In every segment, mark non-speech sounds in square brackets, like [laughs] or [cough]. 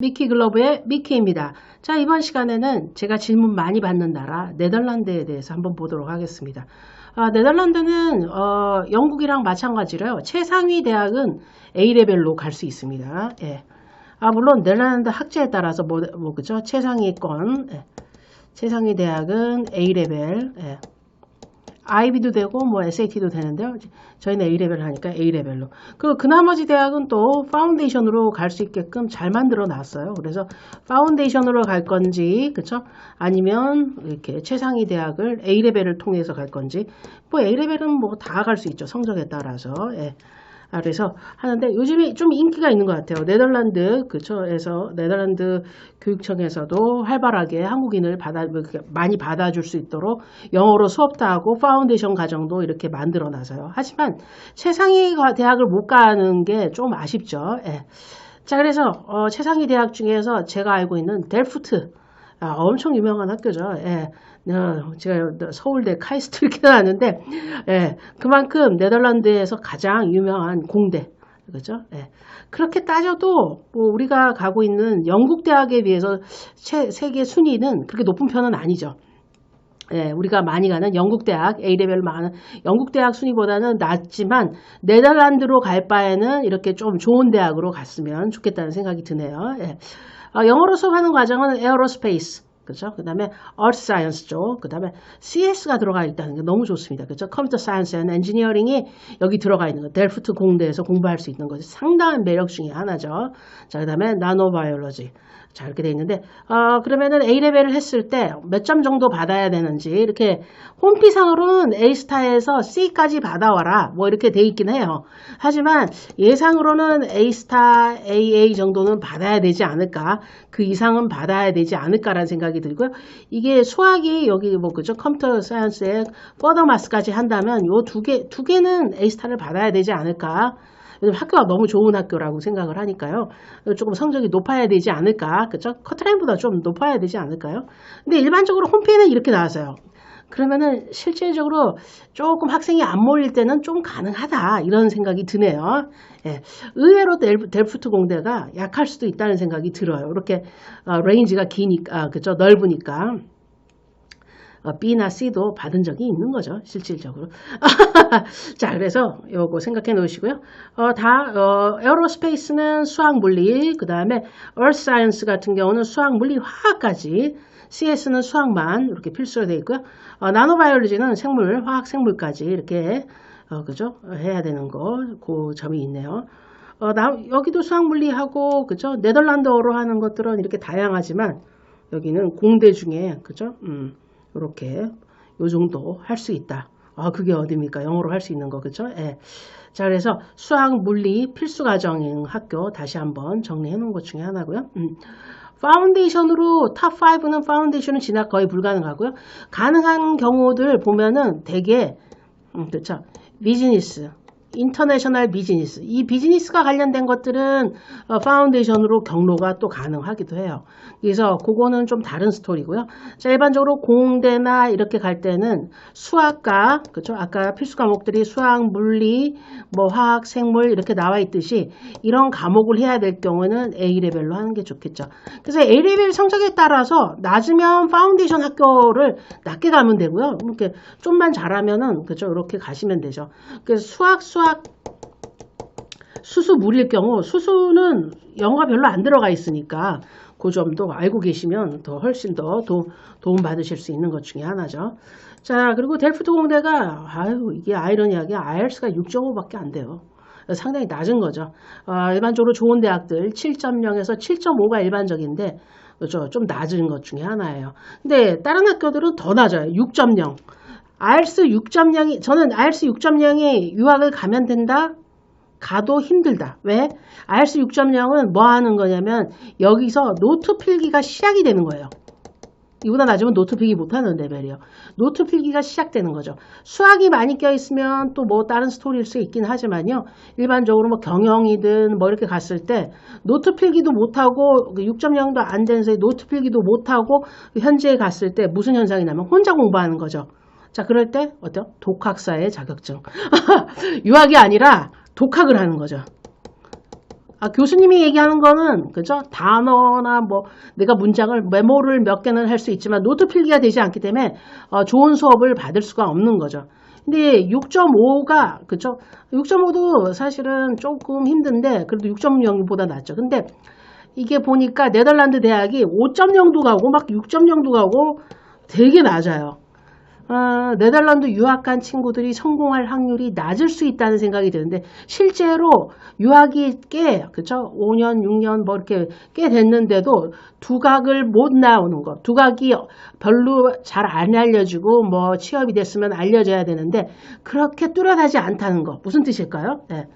미키 글로브의 미키입니다. 자, 이번 시간에는 제가 질문 많이 받는 나라 네덜란드에 대해서 한번 보도록 하겠습니다. 아, 네덜란드는 어, 영국이랑 마찬가지로요. 최상위 대학은 A레벨로 갈 수 있습니다. 예. 아, 물론 네덜란드 학제에 따라서 뭐, 뭐 그죠? 최상위권 예. 최상위 대학은 A레벨 예. IB도 되고 뭐 SAT도 되는데요. 저희는 A레벨 하니까 A레벨로. 그리고 그 나머지 대학은 또 파운데이션으로 갈 수 있게끔 잘 만들어 놨어요. 그래서 파운데이션으로 갈 건지, 그쵸? 아니면 이렇게 최상위 대학을 A레벨을 통해서 갈 건지, 뭐 A레벨은 뭐 다 갈 수 있죠. 성적에 따라서. 예. 아, 그래서 하는데 요즘에 좀 인기가 있는 것 같아요. 네덜란드 그초에서 네덜란드 교육청에서도 활발하게 한국인을 받아 이렇게 많이 받아줄 수 있도록 영어로 수업도 하고 파운데이션 과정도 이렇게 만들어 놔서요. 하지만 최상위 과- 대학을 못 가는 게 좀 아쉽죠. 예. 자 그래서 어, 최상위 대학 중에서 제가 알고 있는 델프트 아, 엄청 유명한 학교죠. 예. 어, 제가 서울대 카이스트 이렇게 나왔는데, 예. 그만큼 네덜란드에서 가장 유명한 공대. 그죠? 예. 그렇게 따져도, 뭐, 우리가 가고 있는 영국 대학에 비해서 세, 세계 순위는 그렇게 높은 편은 아니죠. 예, 우리가 많이 가는 영국 대학, A레벨 많은 영국 대학 순위보다는 낮지만 네덜란드로 갈 바에는 이렇게 좀 좋은 대학으로 갔으면 좋겠다는 생각이 드네요. 예. 어, 영어로 수업하는 과정은 에어로스페이스, 그죠? 그 다음에 Earth Science 쪽, 그 다음에 CS가 들어가 있다는 게 너무 좋습니다. 그죠? 컴퓨터 사이언스 앤 엔지니어링이 여기 들어가 있는 거, 델프트 공대에서 공부할 수 있는 것이 상당한 매력 중에 하나죠. 자, 그 다음에 나노바이올로지. 자, 이렇게 돼 있는데, 어, 그러면은 A레벨을 했을 때 몇 점 정도 받아야 되는지, 이렇게 홈피상으로는 A스타에서 C까지 받아와라. 뭐 이렇게 돼 있긴 해요. 하지만 예상으로는 A스타, AA 정도는 받아야 되지 않을까. 그 이상은 받아야 되지 않을까라는 생각이 들고요. 이게 수학이 여기 뭐 그죠? 컴퓨터 사이언스에 퍼더마스까지 한다면 요 두 개, 두 개는 A스타를 받아야 되지 않을까. 왜냐면 학교가 너무 좋은 학교라고 생각을 하니까요. 조금 성적이 높아야 되지 않을까. 그쵸? 커트라인보다 좀 높아야 되지 않을까요? 근데 일반적으로 홈페이지는 이렇게 나왔어요. 그러면은 실질적으로 조금 학생이 안 몰릴 때는 좀 가능하다. 이런 생각이 드네요. 예. 의외로 델, 델프트 공대가 약할 수도 있다는 생각이 들어요. 이렇게 어, 레인지가 기니까, 아, 그죠? 넓으니까. 어, B나 C도 받은 적이 있는 거죠, 실질적으로. [laughs] 자, 그래서 요거 생각해 놓으시고요. 어, 다, 어, 에어로스페이스는 수학, 물리, 그 다음에 Earth Science 같은 경우는 수학, 물리, 화학까지, CS는 수학만 이렇게 필수로 되어 있고요. 어, 나노바이올로지는 생물, 화학, 생물까지 이렇게, 어, 그죠? 해야 되는 거, 그 점이 있네요. 어, 나, 여기도 수학, 물리하고, 그죠? 네덜란드어로 하는 것들은 이렇게 다양하지만, 여기는 공대 중에, 그죠? 음. 이렇게 요 정도 할 수 있다. 아, 그게 어디입니까? 영어로 할 수 있는 거, 그죠? 예. 자, 그래서 수학, 물리 필수 과정인 학교 다시 한번 정리해 놓은 것 중에 하나고요. 음. 파운데이션으로 탑 5는 파운데이션은 진학 거의 불가능하고요. 가능한 경우들 보면은 대개 음, 그렇죠. 비즈니스, 인터내셔널 비즈니스. 이 비즈니스가 관련된 것들은 어, 파운데이션으로 경로가 또 가능하기도 해요. 그래서 그거는 좀 다른 스토리고요. 자, 일반적으로 공대나 이렇게 갈 때는 수학과, 그죠? 아까 필수 과목들이 수학, 물리, 뭐 화학, 생물 이렇게 나와 있듯이 이런 과목을 해야 될 경우는 A레벨로 하는 게 좋겠죠. 그래서 A레벨 성적에 따라서 낮으면 파운데이션 학교를 낮게 가면 되고요. 이렇게 좀만 잘하면은 그죠? 이렇게 가시면 되죠. 그래서 수학, 수 학, 수수 물일 경우 수수는 영어가 별로 안 들어가 있으니까 그 점도 알고 계시면 더 훨씬 더 도, 도움 받으실 수 있는 것 중에 하나죠. 자, 그리고 델프트 공대가 아유 이게 아이러니하게 IELTS가 6.5밖에 안 돼요. 상당히 낮은 거죠. 어, 일반적으로 좋은 대학들 7.0에서 7.5가 일반적인데 그렇죠. 좀 낮은 것 중에 하나예요. 근데 다른 학교들은 더 낮아요. 6.0. IELTS 6.0이 저는 IELTS 6.0이 유학을 가면 된다. 가도 힘들다. 왜? IELTS 6.0은 뭐 하는 거냐면 여기서 노트 필기가 시작이 되는 거예요. 이보다 낮으면 노트 필기 못하는 레벨이에요. 노트 필기가 시작되는 거죠. 수학이 많이 껴있으면 또 뭐 다른 스토리일 수 있긴 하지만요. 일반적으로 뭐 경영이든 뭐 이렇게 갔을 때 노트 필기도 못하고 6.0도 안 되는 노트 필기도 못하고 현지에 갔을 때 무슨 현상이 나면 혼자 공부하는 거죠. 자, 그럴 때 어때요? 독학사의 자격증. [laughs] 유학이 아니라 독학을 하는 거죠. 아, 교수님이 얘기하는 거는 그죠? 단어나 뭐 내가 문장을 메모를 몇 개는 할 수 있지만 노트 필기가 되지 않기 때문에 어, 좋은 수업을 받을 수가 없는 거죠. 근데 6.5가 그죠? 6.5도 사실은 조금 힘든데 그래도 6.0보다 낫죠. 근데 이게 보니까 네덜란드 대학이 5.0도 가고 막 6.0도 가고 되게 낮아요. 어, 네덜란드 유학 간 친구들이 성공할 확률이 낮을 수 있다는 생각이 드는데 실제로 유학이 꽤 그쵸 5년 6년 뭐 이렇게 꽤 됐는데도 두각을 못 나오는 것 두각이 별로 잘 안 알려주고 뭐 취업이 됐으면 알려져야 되는데 그렇게 뚜렷하지 않다는 거 무슨 뜻일까요? 네.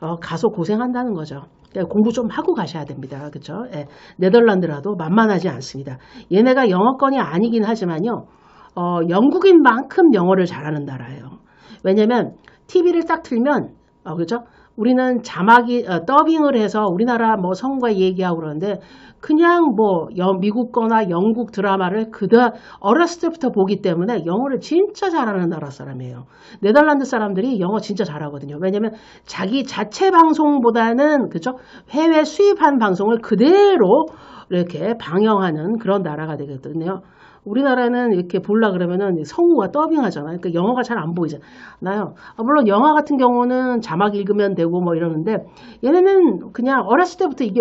어, 가서 고생한다는 거죠. 예, 공부 좀 하고 가셔야 됩니다. 그렇죠? 예, 네덜란드라도 만만하지 않습니다. 얘네가 영어권이 아니긴 하지만요. 어, 영국인만큼 영어를 잘하는 나라예요. 왜냐면 TV를 딱 틀면 어, 그죠? 우리는 자막이 어, 더빙을 해서 우리나라 뭐 성과 얘기하고 그러는데 그냥 뭐 여, 미국 거나 영국 드라마를 그다 어렸을 때부터 보기 때문에 영어를 진짜 잘하는 나라 사람이에요. 네덜란드 사람들이 영어 진짜 잘하거든요. 왜냐면 자기 자체 방송보다는 그죠? 해외 수입한 방송을 그대로 이렇게 방영하는 그런 나라가 되거든요. 우리나라는 이렇게 볼라 그러면은 성우가 더빙하잖아요. 그러니까 영어가 잘 안 보이잖아요. 아, 물론 영화 같은 경우는 자막 읽으면 되고 뭐 이러는데 얘네는 그냥 어렸을 때부터 이게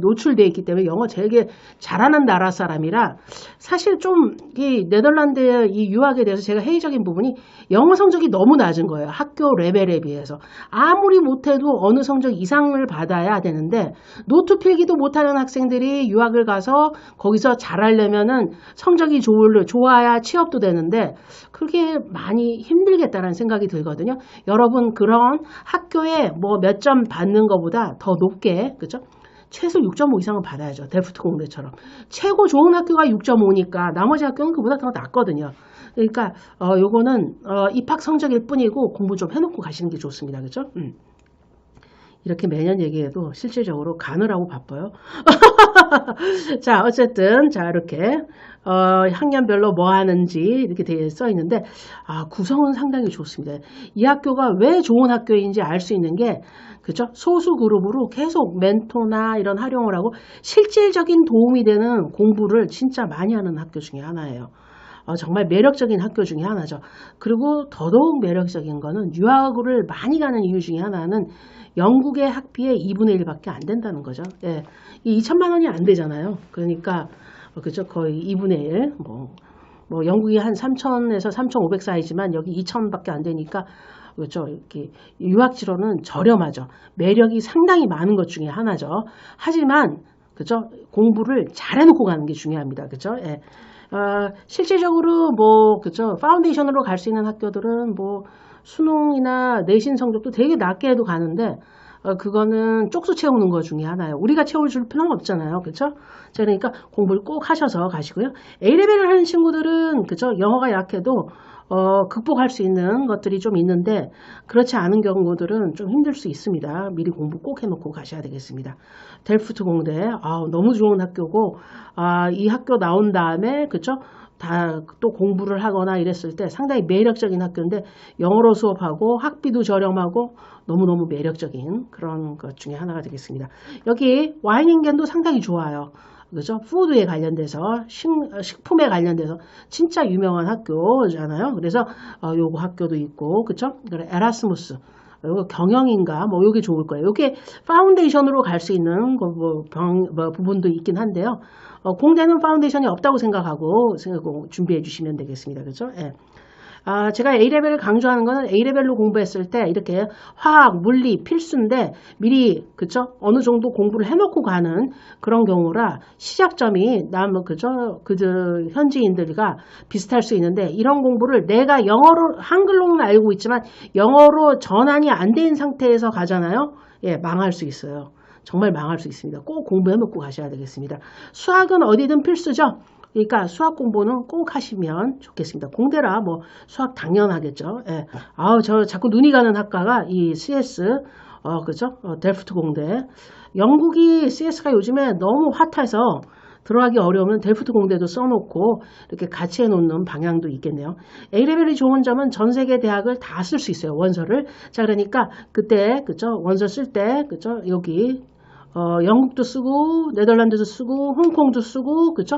노출되어 있기 때문에 영어 되게 잘하는 나라 사람이라 사실 좀 이 네덜란드의 이 유학에 대해서 제가 회의적인 부분이 영어 성적이 너무 낮은 거예요. 학교 레벨에 비해서. 아무리 못해도 어느 성적 이상을 받아야 되는데 노트 필기도 못하는 학생들이 유학을 가서 거기서 잘하려면은 성적 이 좋을, 좋아야 취업도 되는데 그게 많이 힘들겠다는 생각이 들거든요. 여러분 그런 학교에 뭐 몇 점 받는 것보다 더 높게 그죠? 최소 6.5 이상은 받아야죠. 데프트 공대처럼. 최고 좋은 학교가 6.5니까 나머지 학교는 그보다 더 낮거든요. 그러니까 어 요거는 어 입학 성적일 뿐이고 공부 좀 해놓고 가시는 게 좋습니다. 그죠? 음. 이렇게 매년 얘기해도 실질적으로 가느라고 바빠요. [laughs] 자, 어쨌든 자 이렇게 어, 학년별로 뭐 하는지 이렇게 되어 써 있는데 아, 구성은 상당히 좋습니다. 이 학교가 왜 좋은 학교인지 알 수 있는 게 그죠? 소수 그룹으로 계속 멘토나 이런 활용을 하고 실질적인 도움이 되는 공부를 진짜 많이 하는 학교 중에 하나예요. 어, 정말 매력적인 학교 중에 하나죠. 그리고 더더욱 매력적인 거는 유학을 많이 가는 이유 중에 하나는 영국의 학비의 2분의 1밖에 안 된다는 거죠. 예. 이 2천만 원이 안 되잖아요. 그러니까 어, 그죠? 거의 2분의 1. 뭐, 뭐 영국이 한 3천에서 3,500 사이지만 여기 2천밖에 안 되니까 그렇죠. 이렇게 유학지로는 저렴하죠. 매력이 상당히 많은 것 중에 하나죠. 하지만 그죠? 공부를 잘 해놓고 가는 게 중요합니다. 그죠? 예. 어, 실질적으로 뭐 그죠? 파운데이션으로 갈 수 있는 학교들은 뭐 수능이나 내신 성적도 되게 낮게 해도 가는데 어, 그거는 쪽수 채우는 것 중에 하나예요. 우리가 채워줄 필요는 없잖아요. 그렇죠? 그러니까 공부를 꼭 하셔서 가시고요. A레벨을 하는 친구들은 그죠? 영어가 약해도 어, 극복할 수 있는 것들이 좀 있는데 그렇지 않은 경우들은 좀 힘들 수 있습니다. 미리 공부 꼭 해놓고 가셔야 되겠습니다. 델프트 공대 아, 너무 좋은 학교고 아, 이 학교 나온 다음에 그쵸? 다 또 공부를 하거나 이랬을 때 상당히 매력적인 학교인데 영어로 수업하고 학비도 저렴하고 너무너무 매력적인 그런 것 중에 하나가 되겠습니다. 여기 와이닝겐도 상당히 좋아요. 그죠? 푸드에 관련돼서 식, 식품에 관련돼서 진짜 유명한 학교잖아요. 그래서 어, 요거 학교도 있고 그쵸? 그래 에라스무스 요거 경영인가 뭐 요게 좋을 거예요. 요게 파운데이션으로 갈 수 있는 뭐, 병, 뭐 부분도 있긴 한데요. 어, 공대는 파운데이션이 없다고 생각하고 생각 준비해 주시면 되겠습니다. 그죠? 예. 아, 제가 A레벨을 강조하는 거는 A레벨로 공부했을 때 이렇게 화학, 물리 필수인데 미리 그쵸? 어느 정도 공부를 해놓고 가는 그런 경우라 시작점이 남 그죠? 그저 현지인들과 비슷할 수 있는데 이런 공부를 내가 영어로 한글로는 알고 있지만 영어로 전환이 안 된 상태에서 가잖아요. 예, 망할 수 있어요. 정말 망할 수 있습니다. 꼭 공부해 놓고 가셔야 되겠습니다. 수학은 어디든 필수죠. 그러니까 수학 공부는 꼭 하시면 좋겠습니다. 공대라 뭐 수학 당연하겠죠. 예. 아우 저 자꾸 눈이 가는 학과가 이 CS 어 그죠? 어, 델프트 공대. 영국이 CS가 요즘에 너무 핫해서 들어가기 어려우면 델프트 공대도 써놓고 이렇게 같이 해놓는 방향도 있겠네요. A레벨이 좋은 점은 전 세계 대학을 다 쓸 수 있어요. 원서를. 자, 그러니까 그때, 그죠? 원서 쓸 때, 그죠? 여기 어, 영국도 쓰고 네덜란드도 쓰고 홍콩도 쓰고 그쵸?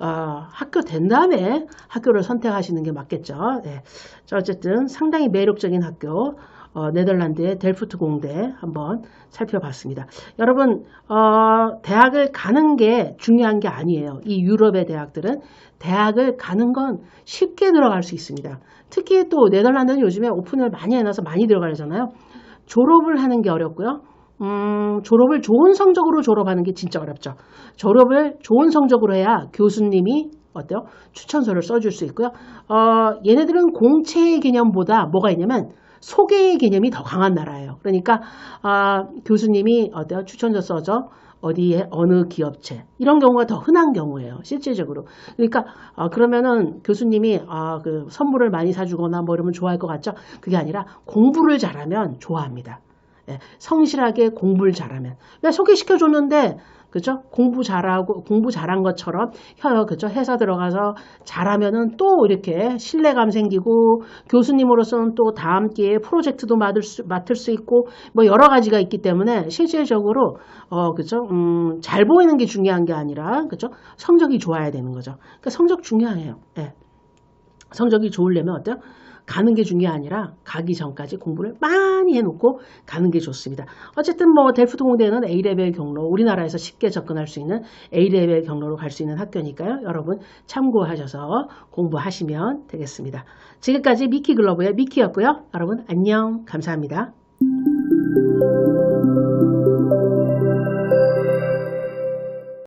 어, 학교 된 다음에 학교를 선택하시는 게 맞겠죠. 네. 자, 어쨌든 상당히 매력적인 학교 어, 네덜란드의 델프트 공대 한번 살펴봤습니다. 여러분 어, 대학을 가는 게 중요한 게 아니에요. 이 유럽의 대학들은 대학을 가는 건 쉽게 들어갈 수 있습니다. 특히 또 네덜란드는 요즘에 오픈을 많이 해놔서 많이 들어가잖아요. 졸업을 하는 게 어렵고요. 음, 졸업을 좋은 성적으로 졸업하는 게 진짜 어렵죠. 졸업을 좋은 성적으로 해야 교수님이 어때요? 추천서를 써줄 수 있고요. 어, 얘네들은 공채의 개념보다 뭐가 있냐면 소개의 개념이 더 강한 나라예요. 그러니까 아, 교수님이 어때요? 추천서 써줘. 어디에 어느 기업체 이런 경우가 더 흔한 경우예요 실질적으로 그러니까 아, 그러면은 교수님이 아, 그 선물을 많이 사주거나 뭐 이러면 좋아할 것 같죠 그게 아니라 공부를 잘하면 좋아합니다 예, 성실하게 공부를 잘하면 그러니까 소개시켜 줬는데 그죠? 공부 잘하고 공부 잘한 것처럼 혀 그죠? 회사 들어가서 잘하면은 또 이렇게 신뢰감 생기고 교수님으로서는 또 다음 기회에 프로젝트도 맡을 수, 맡을 수 있고 뭐 여러 가지가 있기 때문에 실질적으로 어 그죠? 음, 잘 보이는 게 중요한 게 아니라 그죠? 성적이 좋아야 되는 거죠. 그러니까 성적 중요해요. 예. 성적이 좋으려면 어때요? 가는 게 중요한 아니라 가기 전까지 공부를 많이 해놓고 가는 게 좋습니다. 어쨌든 뭐 델프트 공대는 A레벨 경로 우리나라에서 쉽게 접근할 수 있는 A레벨 경로로 갈 수 있는 학교니까요. 여러분 참고하셔서 공부하시면 되겠습니다. 지금까지 미키 글러브의 미키였고요. 여러분 안녕 감사합니다.